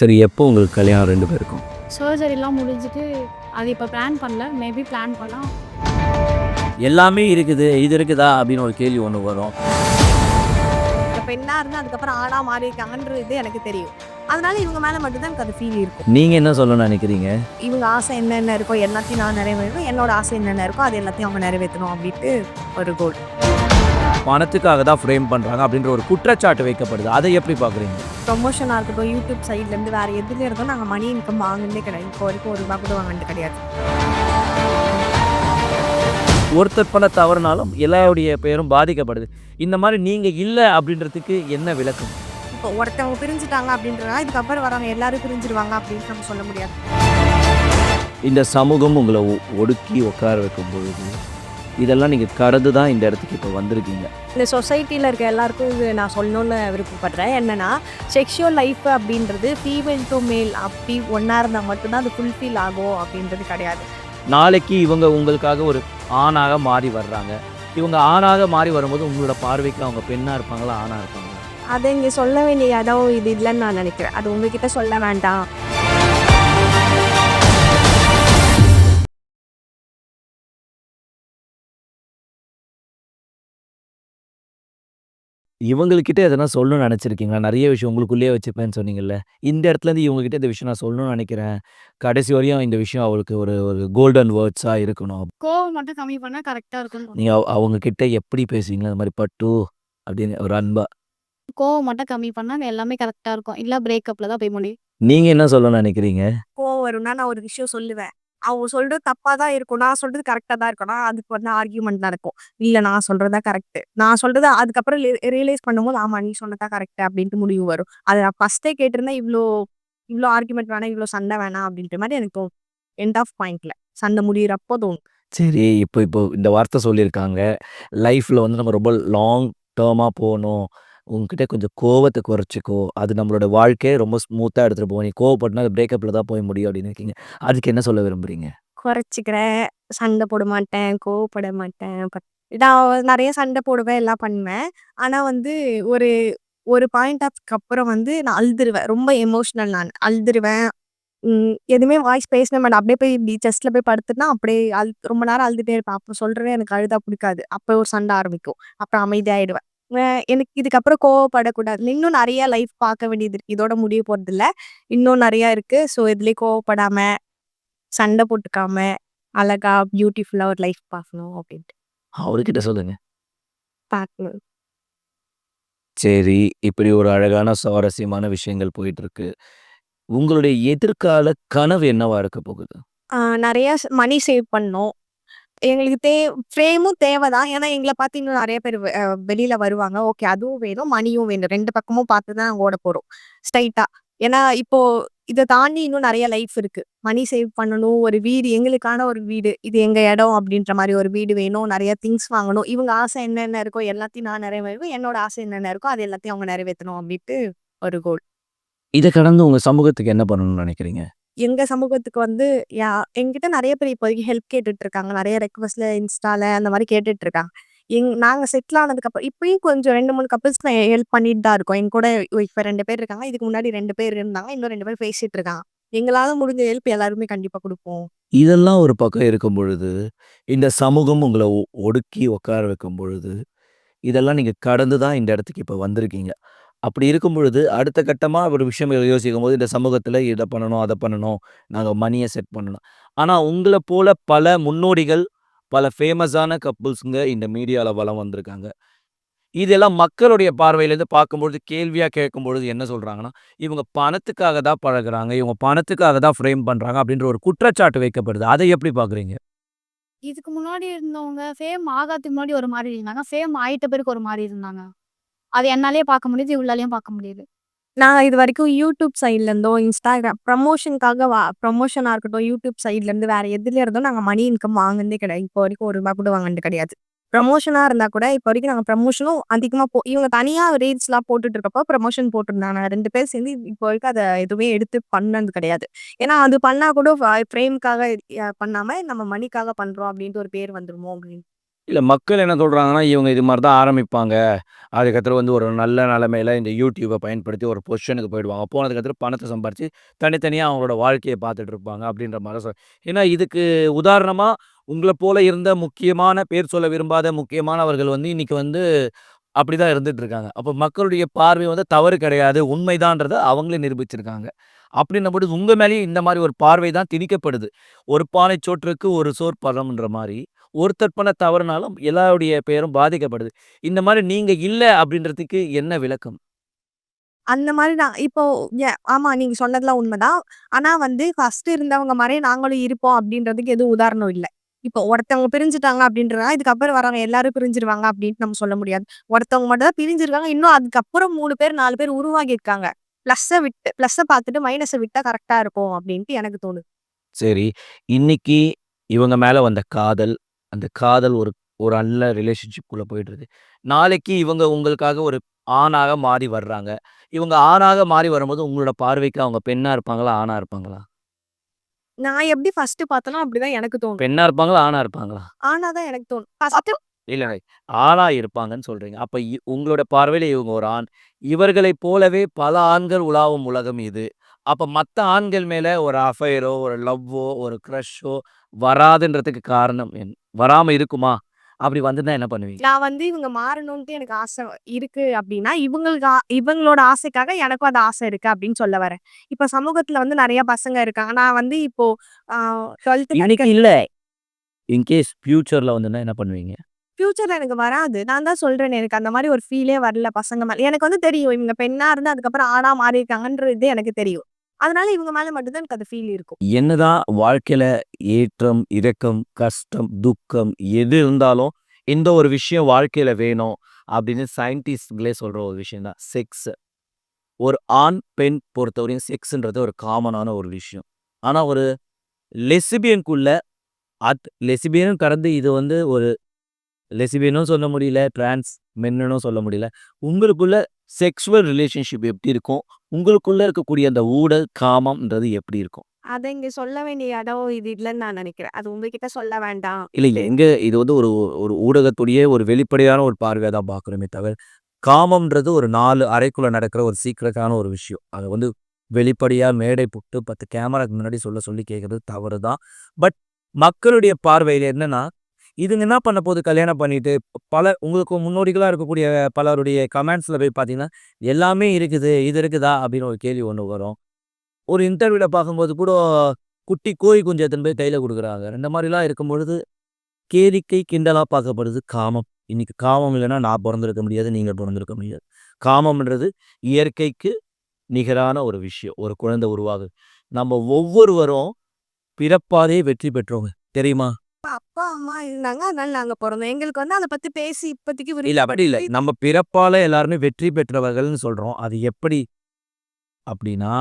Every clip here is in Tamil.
சரி எப்போ உங்களுக்கு கல்யாணம் ரெண்டு பேருக்கும்? சர்ஜரிலாம் முடிஞ்சிட்டு அது இப்போ பிளான் பண்ணல. மேபி பிளான் பண்ணால் எல்லாமே இருக்குது இது இருக்குதா? அப்படின்னு ஒரு கேள்வி ஒன்று வரும். இப்போ பெண்ணா இருந்து அதுக்கப்புறம் ஆணா மாறி இருக்காங்கன்றது எனக்கு தெரியும். அதனால இவங்க மேல மட்டும்தான் எனக்கு அது ஃபீல் இருக்கும். நீங்கள் என்ன சொல்லணும்னு நினைக்கிறீங்க? இவங்க ஆசை என்னென்ன இருக்கோ எல்லாத்தையும் நான் நிறைவேறணும் என்னோட ஆசை என்னென்ன இருக்கோ அது எல்லாத்தையும் அவங்க நிறைவேற்றணும் அப்படின்ட்டு ஒரு கோல் பணத்துக்காக தான் ஃப்ரேம் பண்ணுறாங்க அப்படின்ற ஒரு குற்றச்சாட்டு வைக்கப்படுது. அதை எப்படி பார்க்குறீங்க? ப்ரொமோஷனாக இருக்கட்டும் யூடியூப் சைட்லேருந்து வேறு எதுல இருந்தோ நாங்கள் மணி இன்கம் வாங்கினதே கிடையாது. இப்போ வரைக்கும் ஒரு ரூபா கூட வாங்கினது கிடையாது. ஒருத்தர் பண்ண தவறுனாலும் எல்லாருடைய பேரும் பாதிக்கப்படுது. இந்த மாதிரி நீங்கள் இல்லை அப்படின்றதுக்கு என்ன விளக்கம்? இப்போ ஒருத்தவங்க பிரிஞ்சுட்டாங்க அப்படின்றதுனால இதுக்கப்புறம் வரவங்க எல்லாரும் பிரிஞ்சிருவாங்க அப்படின்னு நம்ம சொல்ல முடியாது. இந்த சமூகம் உங்களை ஒ- ஒடுக்கி உட்கார வைக்கும் பொழுது இதெல்லாம் நீங்கள் கடந்து தான் இந்த இடத்துக்கு இப்போ வந்திருக்கீங்க. இந்த சொசைட்டியில் இருக்க எல்லாருக்கும் இது நான் சொல்லணும்னு விருப்பப்படுறேன். என்னன்னா செக்ஷுவல் லைஃப் அப்படின்றது ஃபீமேல் டு மேல் அப்படி ஒன்றா இருந்தால் மட்டும்தான் அது ஃபுல்ஃபில் ஆகும் அப்படின்றது கிடையாது. நாளைக்கு இவங்க உங்களுக்காக ஒரு ஆணாக மாறி வர்றாங்க. இவங்க ஆணாக மாறி வரும்போது உங்களோட பார்வைக்கு அவங்க பெண்ணாக இருப்பாங்களா ஆணாக இருப்பாங்களா? அதை இங்கே சொல்ல வேண்டிய இடம் இது இல்லைன்னு நான் நினைக்கிறேன். அது உங்ககிட்ட சொல்ல வேண்டாம். இவங்கக்கிட்ட எதனா சொல்லணும்னு நினச்சிருக்கீங்களா? நிறைய விஷயம் உங்களுக்குள்ளேயே வச்சுப்பேன்னு சொன்னீங்கல்ல. இந்த இடத்துல இருந்து இவங்ககிட்ட இந்த விஷயம் நான் சொல்லணும்னு நினைக்கிறேன். கடைசி வரையும் இந்த விஷயம் அவளுக்கு ஒரு ஒரு கோல்டன் வேர்ட்ஸாக இருக்கணும். கோவம் மட்டும் கம்மி பண்ணால் கரெக்டாக இருக்கும் நீங்கள் அவங்க கிட்ட எப்படி பேசுவீங்களா இந்த மாதிரி பட்டு அப்படின்னு ஒரு அன்பா. கோவம் மட்டும் கம்மி பண்ணால் எல்லாமே கரெக்டாக இருக்கும். இல்லை பிரேக்கப்பில் தான் போய் முடியும். நீங்கள் என்ன சொல்லணும்னு நினைக்கிறீங்க? கோவம் வரும்னா நான் ஒரு விஷயம் சொல்லுவேன். அவங்க சொல்றது தப்பாக தான் இருக்கும். நான் சொல்றது கரெக்டாக தான் இருக்கும்னா அதுக்கு வந்து ஆர்கியூமெண்ட் நடக்கும் இல்லை நான் சொல்றதா கரெக்ட் நான் சொல்றது அதுக்கப்புறம் ரியலைஸ் பண்ணும்போது ஆமா நீ சொன்னதா கரெக்ட் அப்படின்ட்டு முடிவு வரும். அதை நான் ஃபர்ஸ்டே கேட்டிருந்தா இவ்வளோ இவ்வளோ ஆர்கியூமெண்ட் வேணாம் இவ்வளோ சண்டை வேணாம் அப்படின்ற மாதிரி எனக்கு தோணும். எண்ட் ஆஃப் பாயிண்ட்ல சண்டை முடியிறப்போ தோணும். சரி இப்போ இப்போ இந்த வார்த்தை சொல்லியிருக்காங்க. லைஃப்பில் வந்து நம்ம ரொம்ப லாங் டேர்மாக போகணும். உங்ககிட்ட கொஞ்சம் கோவத்தை குறைச்சிக்கோ. அது நம்மளோட வாழ்க்கையை ரொம்ப ஸ்மூத்தாக எடுத்துகிட்டு போவோம் நீ கோவப்பட்டனா அது பிரேக்கப்பில் தான் போய் முடியும் அப்படின்னு இருக்கீங்க. அதுக்கு என்ன சொல்ல விரும்புறீங்க? குறைச்சிக்கிறேன். சண்டை போட மாட்டேன். கோவப்பட மாட்டேன். பட் நான் நிறைய சண்டை போடுவேன் எல்லாம் பண்ணுவேன். ஆனா வந்து ஒரு ஒரு பாயிண்ட் ஆஃப்க்கு அப்புறம் வந்து நான் அழுதுருவேன். ரொம்ப எமோஷனல் நான். அழுதுருவேன். எதுவுமே வாய்ஸ் பேசவே மாட்டேன். அப்படியே போய் இப்படி செஸ்ட்ல போய் படுத்துனா அப்படியே அழு ரொம்ப நேரம் அழுதுட்டே இருப்பேன். அப்போ சொல்றேன் எனக்கு அழுதா பிடிக்காது. அப்போ ஒரு சண்டை ஆரம்பிக்கும். அப்புறம் அமைதியாயிடுவேன். எனக்கு இதுக்கப்புறம் கோவப்படக்கூடாது. இன்னும் நிறைய லைஃப் பார்க்க வேண்டியது இருக்கு. இதோட முடிய போறது இல்ல இன்னும் நிறைய இருக்கு. ஸோ இதுலயே கோவப்படாம சண்டை போட்டுக்காம அழகா பியூட்டிஃபுல்லா ஒரு லைஃப் பார்க்கணும் அப்படின்ட்டு. அவர்கிட்ட சொல்லுங்க. பார்க்கணும். சரி இப்படி ஒரு அழகான சுவாரஸ்யமான விஷயங்கள் போயிட்டு இருக்கு உங்களுடைய எதிர்கால கனவு என்னவா இருக்க போகுது? நிறைய மணி சேவ் பண்ணோம். எங்களுக்கு தே ஃப்ரேமும் தேவைதான் ஏன்னா எங்களை பார்த்து இன்னும் நிறைய பேர் வெ- வெளியில வருவாங்க. ஓகே அதுவும் வேணும் மணியும் வேணும். ரெண்டு பக்கமும் பார்த்து தான் நாங்கள் ஓட போறோம். ஸ்ட்ரைட்டா ஏன்னா இப்போ இதை தாண்டி இன்னும் நிறைய லைஃப் இருக்கு. மணி சேவ் பண்ணணும். ஒரு வீடு எங்களுக்கான ஒரு வீடு. இது எங்க இடம் அப்படின்ற மாதிரி ஒரு வீடு வேணும். நிறைய திங்ஸ் வாங்கணும். இவங்க ஆசை என்னென்ன இருக்கோ எல்லாத்தையும் நான் நிறைவேறும் என்னோட ஆசை என்னென்ன இருக்கோ அது எல்லாத்தையும் அவங்க நிறைவேற்றணும் அப்படின்ட்டு ஒரு கோல் இதை கடந்து உங்க சமூகத்துக்கு என்ன பண்ணணும்னு நினைக்கிறீங்க? எங்க சமூகத்துக்கு வந்து யா என்கிட்ட நிறைய பேர் இப்போதைக்கு ஹெல்ப் கேட்டுட்டு இருக்காங்க நிறைய ரெக்வஸ்ட்ல இன்ஸ்டால அந்த மாதிரி கேட்டுட்டு இருக்காங்க எங் நாங்க செட்டில் ஆனதுக்கு அப்புறம் இப்பயும் கொஞ்சம் ரெண்டு மூணு கப்பிள்ஸ் ஹெல்ப் பண்ணிட்டு தான் இருக்கோம். எங்க கூட இப்ப ரெண்டு பேர் இருக்காங்க. இதுக்கு முன்னாடி ரெண்டு பேர் இருந்தாங்க. இன்னும் ரெண்டு பேர் பேசிட்டு இருக்காங்க. எங்களால முடிஞ்ச ஹெல்ப் எல்லாருமே கண்டிப்பா கொடுப்போம். இதெல்லாம் ஒரு பக்கம் இருக்கும் பொழுது இந்த சமூகம் உங்களை ஒ- ஒடுக்கி உட்கார வைக்கும் பொழுது இதெல்லாம் நீங்கள் கடந்து தான் இந்த இடத்துக்கு இப்போ வந்திருக்கீங்க. அப்படி இருக்கும் பொழுது அடுத்த கட்டமாக ஒரு விஷயங்கள் யோசிக்கும் போது இந்த சமூகத்தில் இதை பண்ணணும் அதை பண்ணணும் நாங்கள் மணியை செட் பண்ணணும். ஆனால் உங்களை போல பல முன்னோடிகள் பல ஃபேமஸான கப்புள்ஸுங்க இந்த மீடியாவில் வளம் வந்திருக்காங்க. இதெல்லாம் மக்களுடைய பார்வையிலேருந்து பார்க்கும்பொழுது கேள்வியாக கேட்கும்பொழுது என்ன சொல்கிறாங்கன்னா இவங்க பணத்துக்காக தான் பழகுறாங்க இவங்க பணத்துக்காக தான் ஃப்ரேம் பண்ணுறாங்க அப்படின்ற ஒரு குற்றச்சாட்டு வைக்கப்படுது. அதை எப்படி பார்க்குறீங்க? இதுக்கு முன்னாடி இருந்தவங்க ஃபேம் ஆகாததுக்கு முன்னாடி ஒரு மாதிரி இருந்தாங்க. ஃபேம் ஆயிட்ட பிறகு ஒரு மாதிரி இருந்தாங்க. அது என்னாலே பார்க்க முடியுது இவ்வளாலையும் பார்க்க முடியுது. நான் இது வரைக்கும் யூடியூப் சைட்லேருந்தோ இன்ஸ்டாகிராம் ப்ரமோஷனுக்காக வா ப்ரமோஷனாக இருக்கட்டும் யூடியூப் சைட்லேருந்து வேறு எதுல இருந்தோ நாங்கள் மணி இன்கம் வாங்கினதே கிடையாது. இப்போ வரைக்கும் ஒரு ரூபா கூட வாங்கினது கிடையாது. ப்ரமோஷனாக இருந்தால் கூட இப்போ வரைக்கும் நாங்கள் ப்ரமோஷனும் அதிகமாக போ இவங்க தனியாக ரீல்ஸ்லாம் போட்டுட்டு இருக்கப்போ ப்ரமோஷன் போட்டிருந்தாங்க. ரெண்டு பேர் சேர்ந்து இப்போ வரைக்கும் அதை எதுவுமே எடுத்து பண்ணது கிடையாது. ஏன்னா அது பண்ணால் கூட ஃப்ரேம்க்காக பண்ணாமல் நம்ம மணிக்காக பண்ணுறோம் அப்படின்ட்டு ஒரு பேர் வந்துருமோ அப்படின்னு. இல்லை மக்கள் என்ன சொல்கிறாங்கன்னா இவங்க இது மாதிரி தான் ஆரம்பிப்பாங்க. அதுக்கப்புறம் வந்து ஒரு நல்ல நிலமையில் இந்த யூடியூப்பை பயன்படுத்தி ஒரு பொசிஷனுக்கு போயிடுவாங்க. போனதுக்கப்புறம் பணத்தை சம்பாரித்து தனித்தனியாக அவங்களோட வாழ்க்கையை பார்த்துட்டு இருப்பாங்க அப்படின்ற மாதிரி சொ ஏன்னா இதுக்கு உதாரணமாக உங்களை போல இருந்த முக்கியமான பேர் சொல்ல விரும்பாத முக்கியமானவர்கள் வந்து இன்னைக்கு வந்து அப்படிதான் இருந்துகிட்டு இருக்காங்க. அப்போ மக்களுடைய பார்வை வந்து தவறு கிடையாது. உண்மைதான்றதை அவங்களே நிரூபிச்சிருக்காங்க. அப்படின்னும்போது உங்கள் மேலேயும் இந்த மாதிரி ஒரு பார்வை தான் திணிக்கப்படுது. ஒரு பானை சோற்றுக்கு ஒரு சோர் பதம்ன்ற மாதிரி ஒருத்தர் பண்ண தவறுனாலும் எல்லாருடைய பெயரும் பாதிக்கப்படுது. இந்த மாரி நீங்க இல்ல அப்படின்றதுக்கு என்ன விளக்கம்? அந்த மாரி நான் இப்போ ஆமா நீங்க சொன்னதெல்லாம் உண்மதான். ஆனா வந்து ஃபர்ஸ்ட் இருந்தவங்க மாரியே நாங்களும் இருப்போம் அப்படின்றதுக்கு எதுவும் உதாரணம் இல்ல. இப்போ ஒருத்தவங்க பிரிஞ்சுட்டாங்க அப்படின்றதுனால, இதுக்கப்புறம் வரவங்க எல்லாரும் பிரிஞ்சிருவாங்க அப்படின்ட்டு நம்ம சொல்ல முடியாது. ஒருத்தவங்க மட்டும் தான் பிரிஞ்சிருக்காங்க. இன்னும் அதுக்கப்புறம் 3 பேர் 4 பேர் உருவாகியிருக்காங்க. ப்ளஸ்ஸ விட்டு ப்ளஸ்ஸ பார்த்துட்டு மைனஸ விட்டா கரெக்ட்டா இருக்கும் அப்படின்ட்டு எனக்கு தோணுது. சரி. இன்னைக்கு இவங்க மேல வந்த காதல், அந்த காதல் ஒரு ஒரு நல்ல ரிலேஷன்ஷிப்குள்ள போயிட்டுருக்கு. நாளைக்கு இவங்க உங்களுக்காக ஒரு ஆணாக மாறி வர்றாங்க. இவங்க ஆணாக மாறி வரும்போது உங்களோட பார்வைக்கு அவங்க பெண்ணா இருப்பாங்களா? ஆணா இருப்பாங்களா? நான் எப்படி ஃபர்ஸ்ட் பார்த்தனோ அப்படிதான் எனக்கு தோணும். பெண்ணா இருப்பாங்களா? ஆணா இருப்பாங்களா? ஆணா தான் எனக்கு தோணும். ஃபர்ஸ்ட் இல்ல ஆணா இருப்பாங்கன்னு சொல்றீங்க. அப்ப இ உங்களோட பார்வையில இவங்க ஒரு ஆண். இவர்களைப் போலவே பல ஆண்கள் உலாவும் உலகம் இது. அப்ப மத்த ஆண்கள் மேல ஒரு அஃபைரோ, ஒரு லவ்வோ, ஒரு கிரஷோ வராதுன்றதுக்கு காரணம் என் வராம இருக்குமா? அப்படி வந்திருந்தா என்ன பண்ணுவீங்க? நான் வந்து இவங்க மாறணும்ன்ட்டு எனக்கு ஆசை இருக்கு அப்படின்னா, இவங்களுக்கு இவங்களோட ஆசைக்காக எனக்கும் அந்த ஆசை இருக்கு அப்படின்னு சொல்ல வரேன். இப்ப சமூகத்துல வந்து நெறைய பசங்க இருக்காங்க. நான் வந்து இப்போ 12த் இன்னைக்கு இல்ல. இன்கேஸ் ஃபியூச்சர்ல வந்திருந்தா என்ன பண்ணுவீங்க? ஃபியூச்சர்ல எனக்கு வராது. நான் தான் சொல்றேனே எனக்கு அந்த மாரி ஒரு ஃபீலே வரல பசங்க மேல. எனக்கு வந்து தெரியும். இவங்க பெண்ணா இருந்து அதுக்கப்புறம் ஆணா மாறியிருக்காங்கன்றது எனக்கு தெரியும். அதனால இவங்க மேல மட்டும்தான் எனக்கு அந்த ஃபீல் இருக்கும். என்னதான் வாழ்க்கையில ஏற்றம், இறக்கம், கஷ்டம், துக்கம் எது இருந்தாலும், இந்த ஒரு விஷயம் வாழ்க்கையில வேணும் அப்படின்னு சயின்டிஸ்ட்களே சொல்ற ஒரு விஷயம் தான். செக்ஸ். ஒரு ஆண், பெண் பொறுத்தவரையும் செக்ஸ்ன்றது ஒரு காமனான ஒரு விஷயம். ஆனா ஒரு லெசிபியனுக்குள்ள அத் லெசிபியனும் கடந்து இது வந்து ஒரு லெசிபியனும் சொல்ல முடியல, டிரான்ஸ் மென்னும் சொல்ல முடியல. உங்களுக்குள்ள செக்ஸுவல் ரிலேஷன்ஷிப் எப்படி இருக்கும்? உங்களுக்குள்ள இருக்கக்கூடிய அந்த ஊடல், காமம்ன்றது எப்படி இருக்கும்? அத இங்க சொல்ல வேண்டிய இடம் இது இல்லன்னு நான் நெனைக்கிறேன். அது உங்ககிட்ட சொல்ல வேண்டாம். இல்ல, இல்ல. எங்க இது வந்து ஒரு ஒரு ஊடகத்துடைய ஒரு வெளிப்படையான ஒரு பார்வையா தான் பார்க்குறோமே தவிர, காமம்ன்றது ஒரு 4 அறைக்குள்ள நடக்கிற ஒரு சீக்ரெட்டான ஒரு விஷயம். அத வந்து வெளிப்படையா மேடை போட்டு 10 கேமராக்கு முன்னாடி சொல்ல சொல்லி கேட்கறது தவறு தான். பட் மக்களுடைய பார்வையில என்னன்னா, இதுங்க என்ன பண்ண போது கல்யாணம் பண்ணிட்டு, பல உங்களுக்கு முன்னோடிகளாக இருக்கக்கூடிய பலருடைய கமெண்ட்ஸில் போய் பார்த்தீங்கன்னா, எல்லாமே இருக்குது. இது இருக்குதா? அப்படின்னு ஒரு கேள்வி ஒன்று வரும். ஒரு இன்டர்வியூவில் பார்க்கும்போது கூட, குட்டி கோழி குஞ்சு எத்தனை போய் கையில் கொடுக்குறாங்க இந்த மாதிரிலாம் இருக்கும் பொழுது கேளிக்கை, கிண்டலாக பார்க்கப்படுது காமம். இன்னைக்கு காமம் இல்லைன்னா நான் பிறந்திருக்க முடியாது. நீங்கள் பிறந்திருக்க முடியாது. காமம்ன்றது இயற்கைக்கு நிகரான ஒரு விஷயம். ஒரு குழந்தை உருவாகுது. நம்ம ஒவ்வொருவரும் பிறப்பாதே வெற்றி பெற்றவங்க. தெரியுமா? அப்பா, அம்மா இருந்தாங்க. அதனால நாங்க பொறந்தோம். எங்களுக்கு வந்து அத பத்தி பேசி இப்போதைக்கு இல்ல அப்படி இல்ல. நம்ம பிறப்பால எல்லாருமே வெற்றி பெற்றவர்கள்னு சொல்றோம். அது எப்படி? அப்படின்னா,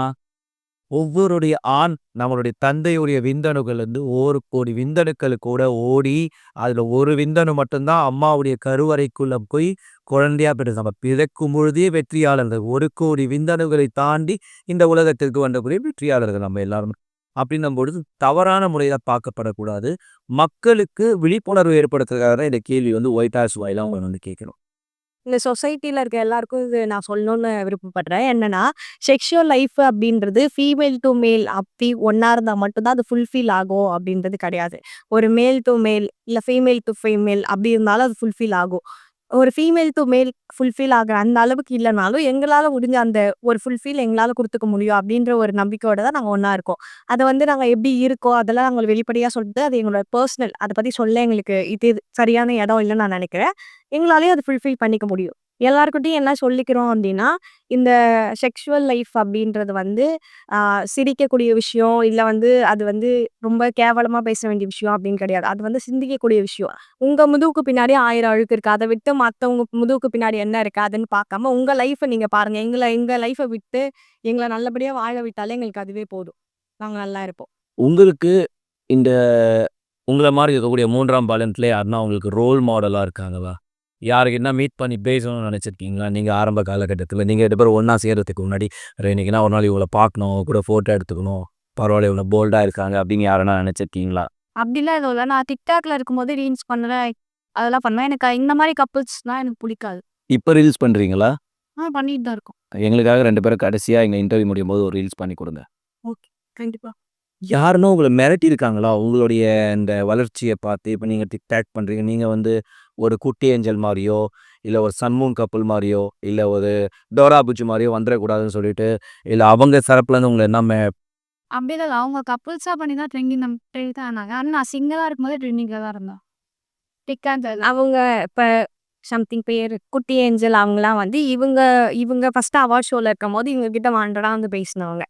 ஒவ்வொருடைய ஆண் நம்மளுடைய தந்தையுடைய விந்தணுக்கள்லேருந்து 1,00,00,000 விந்தணுக்கள் கூட ஓடி, அதுல ஒரு விந்தணு மட்டும் தான் அம்மாவுடைய கருவறைக்குள்ள போய் குழந்தையா பிறகு நம்ம பிறக்கும் பொழுதே வெற்றியாளர்கள். 1,00,00,000 விந்தணுக்களை தாண்டி இந்த உலகத்திற்கு வந்தக்கூடிய வெற்றியாளர்கள் நம்ம எல்லாரும். அப்படின்னும் பொழுது தவறான முறையில் பார்க்கப்படக்கூடாது. மக்களுக்கு விழிப்புணர்வு ஏற்படுத்துறதுக்காக தான் இந்த கேள்வி வந்து ஒயிட் ஹவுஸ் வாயிலா அவங்க வந்து கேட்கணும். இந்த சொசைட்டியில் இருக்க எல்லாருக்கும் இது நான் சொல்லணும்னு விருப்பப்படுறேன். என்னன்னா, செக்ஷுவல் லைஃப் அப்படின்றது ஃபீமேல் டு மேல் அப்படி ஒன்னா இருந்தால் மட்டும்தான் அது ஃபுல்ஃபில் ஆகும் அப்படின்றது கிடையாது. ஒரு மேல் டூ மேல் இல்லை ஃபீமேல் டூ ஃபீமேல் அப்படி இருந்தாலும் அது ஃபுல்ஃபில் ஆகும். ஒரு ஃபீமேல் டூ மேல் ஃபுல்ஃபில் ஆகிற அந்த அளவுக்கு இல்லைனாலும் எங்களால் முடிஞ்ச அந்த ஒரு ஃபுல்ஃபில் எங்களால் கொடுத்துக்க முடியும் அப்படின்ற ஒரு நம்பிக்கையோட தான் நாங்கள் ஒன்றா இருக்கோம். அதை வந்து நாங்கள் எப்படி இருக்கோம், அதெல்லாம் நாங்கள் வெளிப்படையாக சொல்லிட்டு, அது எங்களோட பர்சனல் அதை பற்றி சொல்ல எங்களுக்கு இது சரியான இடம் இல்லைன்னு நான் நினைக்கிறேன் எங்களாலேயும் அது ஃபுல்ஃபில் பண்ணிக்க முடியும். எல்லாருக்கிட்டையும் என்ன சொல்லிக்கிறோம் அப்படின்னா, இந்த செக்ஷுவல் லைஃப் அப்படின்றது வந்து சிரிக்கக்கூடிய விஷயம், இல்லை வந்து அது வந்து ரொம்ப கேவலமாக பேச வேண்டிய விஷயம் அப்படின்னு கிடையாது. அது வந்து சிந்திக்கக்கூடிய விஷயம். உங்கள் முதுகுக்கு பின்னாடி ஆயிரம் அழுக்கு இருக்குது அதை விட்டு மற்றவங்க முதுகுக்கு பின்னாடி என்ன இருக்குது அதுன்னு பார்க்காம, உங்கள் லைஃப்பை நீங்கள் பாருங்கள் எங்களை எங்கள் லைஃப்பை விட்டு எங்களை நல்லபடியாக வாழ விட்டாலே எங்களுக்கு அதுவே போதும். நாங்கள் நல்லா இருப்போம். உங்களுக்கு இந்த உங்களை மாதிரி இருக்கக்கூடிய 3ஆம் பாலினத்தில யாருன்னா உங்களுக்கு ரோல் மாடலாக இருக்காங்களா? யாருக்கிட்டனா மீட் பண்ணி பேசணும்னு நெனைச்சிருக்கீங்களா? நீங்க ஆரம்ப காலகட்டத்தில நீங்க 2 பேரும் ஒண்ணா சேர்றதுக்கு முன்னாடி, இன்னைக்குனா ஒரு நாள் இவங்கள பார்க்கணும், கூட ஃபோட்டோ எடுத்துக்கணும். பரவாயில்ல இவங்க போல்டா இருக்காங்க அப்படின்னு யாருனா நெனைச்சிருக்கீங்களா? அப்படிலாம் எதுவும் இல்ல. நான் TikTokல இருக்கும்போது ரீல்ஸ் பண்ணுவேன். அதெல்லாம் பண்ணுவேன். எனக்கு இந்த மாரி கப்புள்ஸ்லாம் எனக்கு புடிக்காது. இப்ப ரீல்ஸ் பண்றீங்களா? ஆ பண்ணிட்டு தான் இருக்கோம். எங்களுக்காக 2 பேரும் கடைசியா எங்க இன்டர்வியூ முடியும்போது ஒரு ரீல்ஸ் பண்ணி குடுங்க. ஓகே. கண்டிப்பா. யாருன்னா உங்கள மிரட்டியிருக்காங்களா? உங்களுடைய இந்த வளர்ச்சிய பார்த்து, இப்ப நீங்க டிக்டாக் பண்றீங்க. நீங்க வந்து ஒரு குட்டி ஏஞ்சல் மாரியோ, இல்ல ஒரு சன்மூன் கப்புள் மாரியோ, இல்ல ஒரு டோரா புஜ்ஜி மாரியோ வந்துறக்கூடாதுன்னு சொல்லிட்டு, இல்ல அவங்க தரப்புலருந்து உங்கள என்ன இல்ல. அவங்க கப்புள்ஸா பண்ணி தான் ட்ரெண்டிங் நம் ட்ரெண்ட் தான் ஆனாங்க. ஆனா நான் சிங்கிளா இருக்கும்போது ட்ரெண்டிங்ல தான் இருந்தேன். டிக்டாக்ல அவங்க இப்ப சம்திங் பேரு குட்டி ஏஞ்சல் அவங்கலாம் வந்து இவங்க இவங்க ஃபர்ஸ்ட் அவார்ட் ஷோல இருக்கும்போது இவங்க கிட்ட வாண்டடா வந்து பேசினவங்க.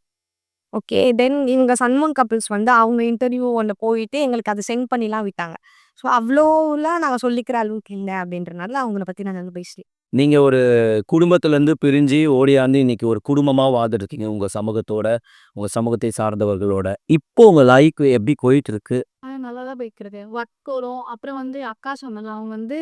ஓகே. தென் இவங்க சன்மூன் கப்புள்ஸ் வந்து அவங்க இன்டர்வியூ ஒண்ணு போயிட்டு எங்களுக்கு அத சென்ட் பண்ணிலாம் விட்டாங்க. ஸோ அவ்ளோலாம் நாங்க சொல்லிக்கிற அளவுக்கு இல்ல அப்படின்றனால அவங்கள பத்தி நாங்க எதுவும் பேசல. நீங்க ஒரு குடும்பத்திலருந்து பிரிஞ்சு ஓடியாந்து இன்னைக்கு ஒரு குடும்பமா வாழ்ந்துட்டுருக்கீங்க. உங்க சமூகத்தோட, உங்க சமூகத்தை சார்ந்தவர்களோட. இப்போ உங்க லைஃப் எப்படி போயிட்டு இருக்கு? நல்லா தான் போய்க்கிருக்கு. ஒர்க் வரும். அப்புறம் வந்து அக்கா சொன்னல அவங்க வந்து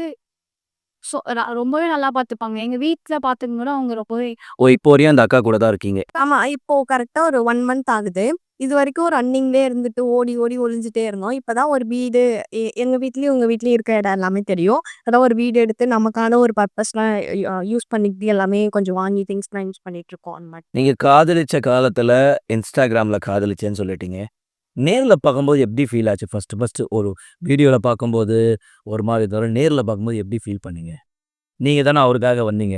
சொ ர ரொம்பவே நல்லா பார்த்துப்பாங்க. எங்க வீட்ல பார்த்துக்கும் கூட அவங்க ரொம்பவே ஓ! இப்போ வரையும் அந்த அக்கா கூட தான் இருக்கீங்க. ஆமா. இப்போ கரெக்ட்டா ஒரு 1 மந்த் ஆகுது. இதுவரைக்கும் ரன்னிங்லேயே இருந்துட்டு ஓடி ஓடி ஒளிஞ்சுட்டே இருந்தோம். இப்பதான் ஒரு வீடு எ எங்க வீட்லயும், உங்க வீட்லயும் இருக்க இடம் எல்லாமே தெரியும். அதான் ஒரு வீடு எடுத்து நமக்கான ஒரு பர்ப்பஸ்லாம் ய யூஸ் பண்ணிக்கிட்டு எல்லாமே கொஞ்சம் வாங்கி திங்ஸ்லாம் யூஸ் பண்ணிட்டு இருக்கோம் அந்த மாரி. நீங்க காதலிச்ச காலத்துல Instagramல காதலிச்சேன்னு சொல்லிட்டீங்க. நேர்ல பார்க்கும்போது எப்படி ஃபீல் ஆச்சு? ஃபஸ்ட்டு ஃபஸ்ட்டு ஒரு வீடியோல பார்க்கும்போது ஒரு மாரி தவிர நேர்ல பார்க்கும்போது எப்படி ஃபீல் பண்ணீங்க? நீங்க தானே அவருக்காக வந்தீங்க.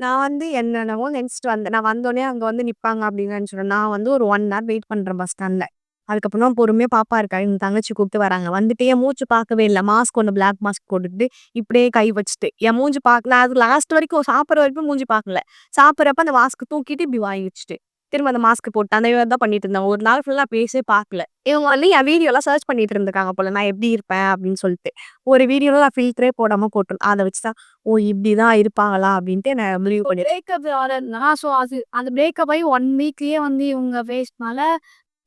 நான் வந்து என்னென்னவோ நினச்சிட்டு வந்தேன். நான் வந்தோடனே அங்கே வந்து நிற்பாங்க அப்படின்னு நெனச்சுட்டேன். நான் வந்து ஒரு ஒன் ஹவர் வெயிட் பண்ணுறேன் பஸ் ஸ்டாண்டில் அதுக்கப்புறம் பொறுமையாக பாப்பா இருக்கா. எங்கள் தங்கச்சி கூப்பிட்டு வராங்க. வந்துட்டு என் மூச்சு பார்க்கவே இல்லை மாஸ்க் ஒன்று பிளாக் மாஸ்க் போட்டுட்டு இப்படியே கை வச்சுட்டு. என் மூஞ்சி பார்க்கல அது லாஸ்ட் வரைக்கும் சாப்பிட்ற வரைக்கும் மூஞ்சி பார்க்கல. சாப்பிட்றப்ப அந்த மாஸ்க் தூக்கிட்டு இப்படி வாங்கி வச்சுட்டு. திரும்ப அந்த மாஸ்க் போட்டு அந்த மாரி தான் பண்ணிட்டு இருந்தேன். ஒரு நாள் ஃபுல்லா பேசவே பார்க்கல. இவங்க வந்து என் வீடியோலாம் சர்ச் பண்ணிட்டு இருந்திருக்காங்க போல. நான் எப்படி இருப்பேன் அப்படின்னு சொல்லிட்டு. ஒரு வீடியோல நான் ஃபில்டரே போடாம போட்டிருந்தேன். அத வச்சு தான் ஓ! இப்படிதான் இருப்பாங்களா அப்படின்ட்டு நான் முடிவு பண்ணிட்டேன். பிரேக்கப் ஆனதுனா ஸோ அது அந்த பிரேக்கப் ஆகி 1 வீக்லயே வந்து இவங்க ஃபேஸ்னால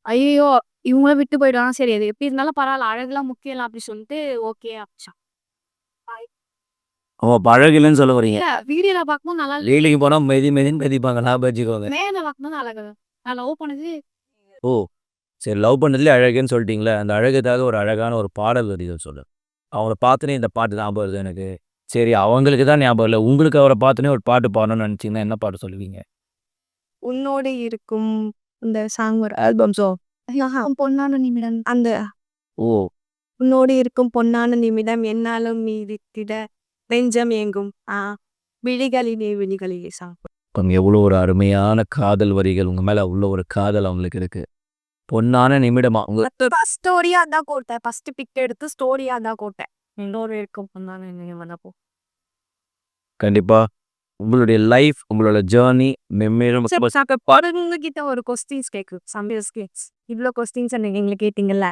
ஐயய்யோ! இவங்கள விட்டு போயிடுவாங்க. சரி அது எப்படி இருந்தாலும் பரவால்ல. அழகுலாம் முக்கியம் அப்படி சொல்லிட்டு ஓகே அப்டிச்சான். ஓ! இல்லன்னு சொல்ல வரீங்க. வீடியோல பார்க்கும்போது நல்லா இல்ல. ரீலுக்கு போனா மெதி மெதின்னு மெதிப்பாங்க. ஞாபகம் வச்சுக்கோங்க. நேர்ல பார்க்கும்போது அழகு. நான் லவ் பண்ணது ஓ! சரி லவ் பண்ணதுலயே அழகுன்னு சொல்லிட்டீங்களே. அந்த அழகுக்காக ஒரு அழகான ஒரு பாடல் வரிகள் சொல்லுங்க. அவங்கள பார்த்தோனே இந்த பாட்டு ஞாபகம் வருது எனக்கு. சரி அவங்களுக்கு தான் ஞாபகம் இல்ல. உங்களுக்கு அவர பார்த்தோனே ஒரு பாட்டு பாடணும்னு நெனச்சீங்கன்னா என்ன பாட்டு சொல்லுவீங்க? உன்னோடு இருக்கும் இந்த சாங் ஒரு ஆல்பம். ஆஹா. பொன்னான நிமிடம். அந்த ஓ! உன்னோடு இருக்கும் பொன்னான நிமிடம் என்னாலும் நீடித்திட நெஞ்சம் ஏங்கும். ஆ விழிகளிலே விழிகளிலே. பாருங்க எவ்வளோ ஒரு அருமையான காதல் வரிகள். உங்க மேல அவ்வளோ ஒரு காதல் அவங்களுக்கு இருக்கு. பொன்னான நிமிடமா உங்க ஃபர்ஸ்ட் ஸ்டோரியா அதான் போட்டேன். ஃபர்ஸ்ட் பிக் எடுத்து ஸ்டோரியா அதான் போட்டேன். உன்னோடு இருக்கும் பொன்னான நிமிடம். கண்டிப்பா. உங்களுடைய லைஃப், உங்களோட ஜர்னி பாருங்க கிட்ட ஒரு கொஸ்டின்ஸ் கேக்கு. சம்டைம்ஸ் கேட்ஸ். இவ்ளோ கொஸ்டின்ஸ் நீங்க எங்கள கேட்டீங்கல்ல.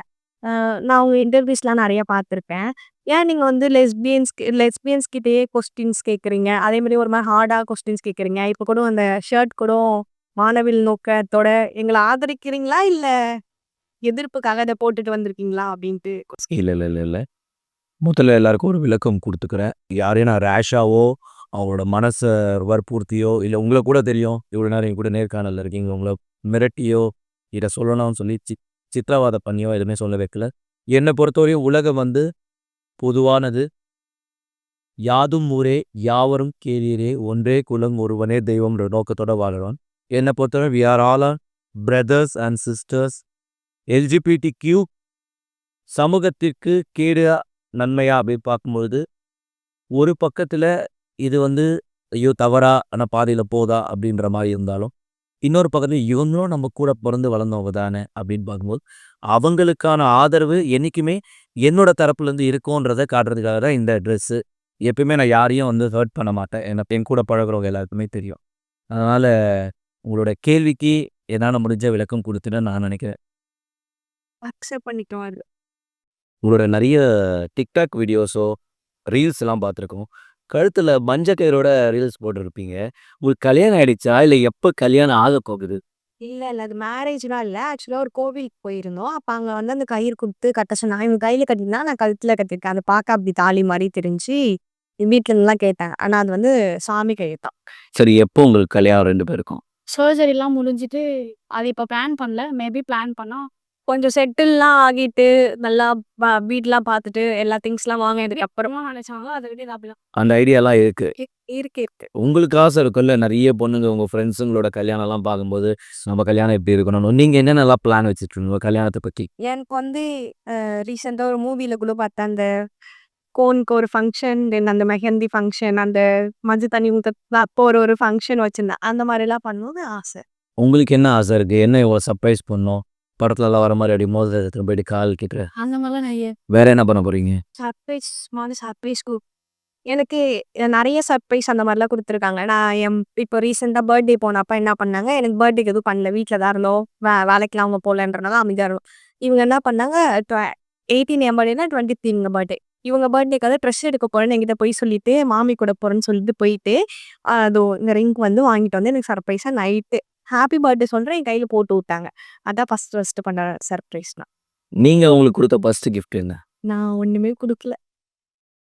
நான் உங்க இன்டர்வியூஸ்லாம் நெறைய பார்த்துருக்கேன். ஏன் நீங்கள் வந்து லெஸ்பியன்ஸ் லெஸ்பியன்ஸ் கிட்டேயே கொஸ்டின்ஸ் கேட்குறீங்க? அதே மாதிரி ஒரு மாதிரி ஹார்டாக கொஸ்டின்ஸ் கேட்குறீங்க. இப்போ கூட அந்த ஷர்ட் கூட மாணவில் நோக்கத்தோட எங்களை ஆதரிக்கிறீங்களா? இல்லை எதிர்ப்புக்காக அதை போட்டுட்டு வந்திருக்கீங்களா? அப்படின்ட்டு இல்லை இல்லை இல்லை இல்லை முதல்ல எல்லாருக்கும் ஒரு விளக்கம் கொடுத்துக்கிறேன் யாரையும் நான் ரேஷாவோ, அவங்களோட மனசை வற்புறுத்தியோ, இல்லை உங்களை கூட தெரியும். இவ்வளோ நேரம் எங்கள் கூட நேர்காணலில் இருக்கீங்க. உங்களை மிரட்டியோ, இதை சொல்லணும்னு சொல்லி சித் சித்திரவாத பண்ணியோ எதுவுமே சொல்ல வைக்கல. என்னை பொறுத்தவரையும் உலகம் வந்து பொதுவானது. யாதும் ஊரே யாவரும் கேளீரே ஒன்றே குலம் ஒருவனே தெய்வம்ன்ற நோக்கத்தோட வாழுறோம். என்னை பொறுத்தவரை we are all are brothers and sisters. LGBT Q சமூகத்திற்கு கேடு நன்மையா அப்படின்னு பார்க்கும்பொழுது, ஒரு பக்கத்தில் இது வந்து ஐயோ! தவறான பாதையில் போதா அப்படின்ற மாதிரி இருந்தாலும், இன்னொரு பக்கத்துல இவங்களும் நம்ம கூட பொறந்து வளர்ந்தவங்க தானே அப்படின்னு பார்க்கும்போது, அவங்களுக்கான ஆதரவு என்னைக்குமே என்னோட தரப்புலேருந்து இருக்கும்ன்றத காட்டுறதுக்காக தான் இந்த ட்ரெஸ்ஸு. எப்பயுமே நான் யாரையும் வந்து ஹர்ட் பண்ண மாட்டேன். ஏன்னா என் கூட பழகுறவங்க எல்லாருக்குமே தெரியும். அதனால உங்களோட கேள்விக்கு என்னால முடிஞ்ச விளக்கம் குடுத்தேன்னு நான் நெனைக்கிறேன். அக்செப்ட். உங்களோட நெறைய டிக்டாக் வீடியோஸோ, ரீல்ஸ்லாம் பார்த்துருக்கோம். கழுத்துல மஞ்ச கயிறோட ரீல்ஸ் போட்டிருப்பீங்க. உங்களுக்கு கல்யாணம் ஆயிடுச்சா? இல்ல எப்ப கல்யாணம் ஆக போகுது? இல்ல, இல்ல. அது மேரேஜ்லாம் இல்ல. ஆக்சுவலா ஒரு கோவிலுக்கு போயிருந்தோம். அப்ப அங்க வந்து அந்த கயிறு குடுத்து கட்ட சொன்னாங்க. இவங்க கையில கட்டியிருந்தா, நான் கழுத்துல கட்டியிருக்கேன். அது பார்க்க அப்படி தாலி மாரி தெரிஞ்சு, என் வீட்ல இருந்துலாம் கேட்டாங்க. ஆனா அது வந்து சாமி கயிறு தான். சரி எப்போ உங்களுக்கு கல்யாணம் 2 பேருக்கும்? சர்ஜரிலாம் முடிஞ்சுட்டு அது இப்ப பிளான் பண்ணல. மேபி பிளான் பண்ணா கொஞ்சம் செட்டில்லாம் ஆகிட்டு, நல்லா ப வீட்லாம் பார்த்துட்டு, எல்லா திங்ஸ்லாம் வாங்கினதுக்கு அப்புறமா நினைச்சாங்க அதை விட இது அப்படிதான் அந்த ஐடியாலாம் இருக்கு. இ இருக்கு இருக்கு. உங்களுக்கு ஆசை இருக்குல்ல, நெறைய பொண்ணுங்க உங்க ஃப்ரெண்ட்ஸுங்களோட கல்யாணம்லாம் பார்க்கும்போது, நம்ம கல்யாணம் எப்படி இருக்கணும்னு. நீங்க என்னென்னலாம் பிளான் வச்சுட்டுருக்கீங்க உங்க கல்யாணத்த பத்தி? எனக்கு வந்து அ ரீசென்ட்டா ஒரு மூவில கூட பார்த்தேன். அந்த கோனுக்கு ஒரு ஃபங்ஷன், தென் அந்த மெஹந்தி ஃபங்ஷன், அந்த மஞ்சள் தண்ணி ஊத்த அப்போ ஒரு ஒரு ஃபங்ஷன் வச்சிருந்தேன். அந்த மாரிலாம் பண்ணணும்னு ஆசை. உங்களுக்கு என்ன ஆசை இருக்கு? என்ன இவ்வளோ சர்ப்ரைஸ் பண்ணணும்? படத்துலலாம் வர மாரி அப்படியே மோதிரத்த எடுத்துட்டு போயிட்டு கால் கிட்ட. அந்த மாதிரிலாம் நிறைய வேற என்ன பண்ண போறீங்க? சர்ப்ரைஸ் ஸ்மால் சர்ப்ரைஸ் கு எனக்கு நெறைய சர்ப்ரைஸ் அந்த மாரிலாம் குடுத்துருக்காங்க. நான் எம் இப்போ ரீசென்ட்டா பர்த்டே போனப்ப என்ன பண்ணாங்க, எனக்கு பர்த்டேக்கு எதுவும் பண்ணல. வீட்ல தான் இருந்தோம். வே வேலைக்கெல்லாம் அவங்க போலன்றனால அமைதியா இருந்தோம். இவங்க என்ன பண்ணாங்க, ட்வ 18 என் பர்த்டேனா 23 இவங்க பர்த்டே. இவங்க பர்த்டேக்காக ட்ரெஸ் எடுக்க போறேன்னு என்கிட்ட பொய் சொல்லிட்டு, மாமி கூட போறேன்னு சொல்லிட்டு போயிட்டு, அதோ இந்த ரிங் வந்து வாங்கிட்டு வந்து எனக்கு சர்ப்ரைஸா நைட்டு ஹேப்பி பர்த்டே சொல்றேன், என் கையில போட்டு விட்டாங்க. அதான் ஃபர்ஸ்ட் ஃபர்ஸ்ட்டு பண்ண சர்ப்ரைஸ்னா. நீங்க அவங்களுக்கு குடுத்த ஃபர்ஸ்ட் கிஃப்ட் என்ன? நான் ஒண்ணுமே குடுக்கல.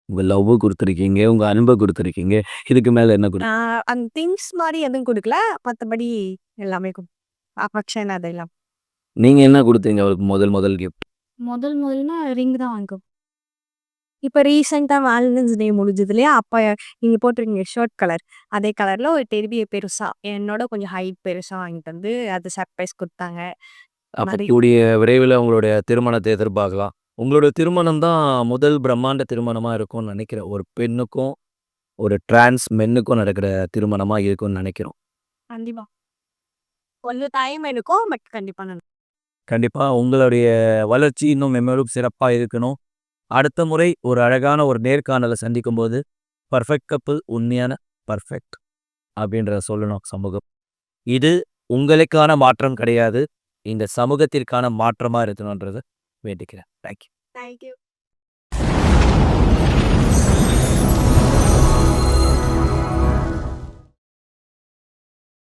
உங்க லவ்வ குடுத்துருக்கீங்க, உங்க அன்ப குடுத்துருக்கீங்க. இதுக்கு மேல என்ன குடு அந்த திங்ஸ் மாரி எதுவும் குடுக்கல. மத்தபடி எல்லாமே குடு அஃபெக்ஷன் அதெல்லாம். நீங்க என்ன குடுத்தீங்க அவருக்கு முதல் முதல் கிஃப்ட்? முதல் முதல்னா ரிங் தான் வாங்கிக்கோ இப்ப ரீசென்ட்டா வேலண்டைன்ஸ் டே முடிஞ்சது இல்லையா? அப்ப நீங்க போட்டிருக்கீங்க ஷர்ட் கலர். அதே கலர்ல ஒரு டெடி பியர் பெருசா, என்னோட கொஞ்சம் ஹைட் பெருசா வாங்கிட்டு வந்து, அது சர்ப்ரைஸ் குடுத்தாங்க. அப்ப மாரி கூடிய விரைவில உங்களுடைய திருமணத்த எதிர்பார்க்கலாம். உங்களுடைய திருமணம் தான் முதல் பிரம்மாண்ட திருமணமா இருக்கும்னு நெனைக்கிறேன். ஒரு பெண்ணுக்கும், ஒரு டிரான்ஸ் மென்னுக்கும் நடக்கிற திருமணமா இருக்கும்னு நெனைக்கிறோம். கண்டிப்பா. கொஞ்சம் டைம் எடுக்கும். பட் கண்டிப்பா நடக்கும். கண்டிப்பா உங்களுடைய வளர்ச்சி இன்னும் மென்மேலும் சிறப்பா இருக்கணும். அடுத்த முறை ஒரு அழகான ஒரு நேர்காணல சந்திக்கும்போது, பர்ஃபெக்ட் கப்பிள் உண்மையான பர்ஃபெக்ட் அப்படின்றத சொல்லணும் சமூகம். இது உங்களுக்கான மாற்றம் கிடையாது. இந்த சமூகத்திற்கான மாற்றமா இருக்கணுன்றதை வேண்டிக்கிறேன். Thank you. Thank you.